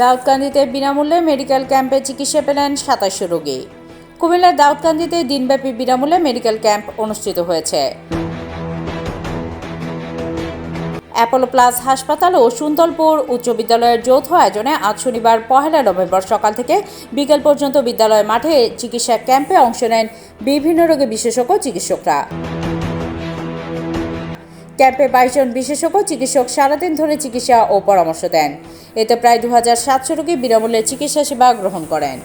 দাউদকান্দিতে বিনামূল্যে মেডিকেল ক্যাম্পে চিকিৎসা পেলেন সাতাশশো রোগী। কুমিল্লার দাউদকান্দিতে দিনব্যাপী বিনামূল্যে মেডিকেল ক্যাম্প অনুষ্ঠিত হয়েছে। অ্যাপোলো প্লাস হাসপাতাল ও সুন্দরপুর উচ্চ বিদ্যালয়ের যৌথ আয়োজনে আজ শনিবার পহেলা নভেম্বর সকাল থেকে বিকেল পর্যন্ত বিদ্যালয় মাঠে চিকিৎসা ক্যাম্পে অংশ নেন বিভিন্ন রোগী বিশেষজ্ঞ চিকিৎসকরা। ক্যাম্পে বাইশ জন বিশেষজ্ঞ, চিকিৎসক সারাদিন ধরে চিকিৎসা ও পরামর্শ দেন। এতে প্রায় দু হাজার সাতশো রোগী বিনামূল্যে চিকিৎসা সেবা গ্রহণ করেন।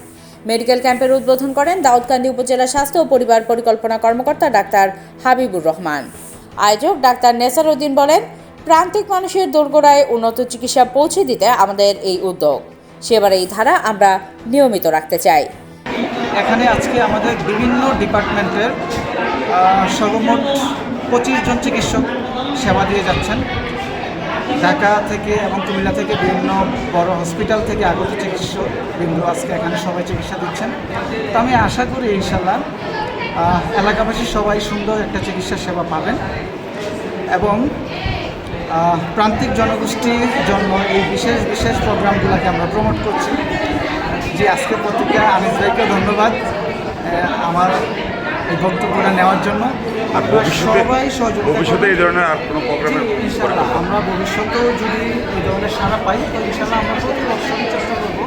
মেডিকেল ক্যাম্পের উদ্বোধন করেন দাউদকান্দি উপজেলা স্বাস্থ্য ও পরিবার পরিকল্পনা কর্মকর্তা ডাক্তার হাবিবুর রহমান। আয়োজক ডাক্তার নেসার উদ্দিন বলেন, প্রান্তিক মানুষের দোরগোড়ায় উন্নত চিকিৎসা পৌঁছে দিতে আমাদের এই উদ্যোগ। সেবার এই ধারা আমরা নিয়মিত রাখতে চাই। এখানে আজকে আমাদের বিভিন্ন ডিপার্টমেন্টের সর্বমোট পঁচিশ জন চিকিৎসক সেবা দিয়ে যাচ্ছেন। ঢাকা থেকে এবং কুমিল্লা থেকে বিভিন্ন বড় হসপিটাল থেকে আগত চিকিৎসক বিন্দু আজকে এখানে সবাই চিকিৎসা দিচ্ছেন। তো আমি আশা করি ইনশাল্লাহ এলাকাবাসী সবাই সুন্দর একটা চিকিৎসা সেবা পাবেন এবং প্রান্তিক জনগোষ্ঠীর জন্য এই বিশেষ বিশেষ প্রোগ্রামগুলোকে আমরা প্রমোট করছি। যে আজকের পত্রিকা আনিস ভাইকে ধন্যবাদ। আমার এই বক্তব্যটা নেওয়ার জন্য। আর ভবিষ্যতে সবাই সহযোগিতা ভবিষ্যতে এই ধরনের আর কোনো প্রোগ্রামের ইনশাল্লাহ। আমরা ভবিষ্যতেও যদি এই ধরনের সারা পাই তো ইনশাল্লাহ আমরা প্রতি বছরই চেষ্টা করব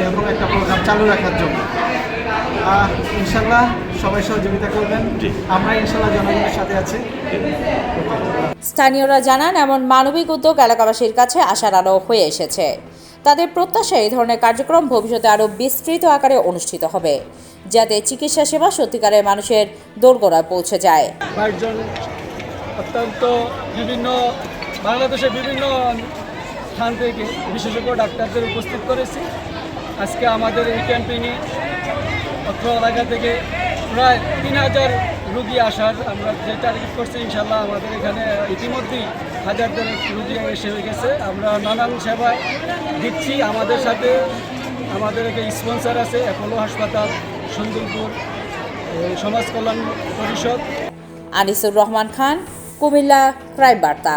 এরকম একটা প্রোগ্রাম চালু রাখার জন্য। ইনশাল্লাহ সবাই সহযোগিতা করবেন। আমরা ইনশাল্লাহ জনগণের সাথে আছি। স্থানীয়রা জানান এমন মানবিক উদ্যোগ এলাকাবাসীর কাছে আশার আলো হয়ে এসেছে। তাদের প্রত্যাশা এই ধরনের কার্যক্রম ভবিষ্যতে আরও বিস্তৃত আকারে অনুষ্ঠিত হবে। যাতে চিকিৎসা সেবা সত্যিকারের মানুষের দোরগোড়ায় পৌঁছে যায়। অত্যন্ত বিভিন্ন, বাংলাদেশের বিভিন্ন স্থান থেকে বিশেষজ্ঞ ডাক্তারদের উপস্থিত করেছি। আজকে আমাদের এই ক্যাম্পিংয়ে অত্র এলাকা থেকে প্রায় তিন হাজার রুগী আসার আমরা যে টার্গেট করছি ইনশাল্লাহ আমাদের এখানে ইতিমধ্যেই হাজার দেড়েক রুগী এসে হয়ে গেছে। আমরা নানান সেবা দিচ্ছি। আমাদের সাথে আমাদের স্পন্সার আছে অ্যাপোলো হাসপাতাল। সন্দুলপুর এই সমাজ কল্যাণ পরিষদ। আনিসুর রহমান খান কুমিল্লা ক্রাইম বার্তা।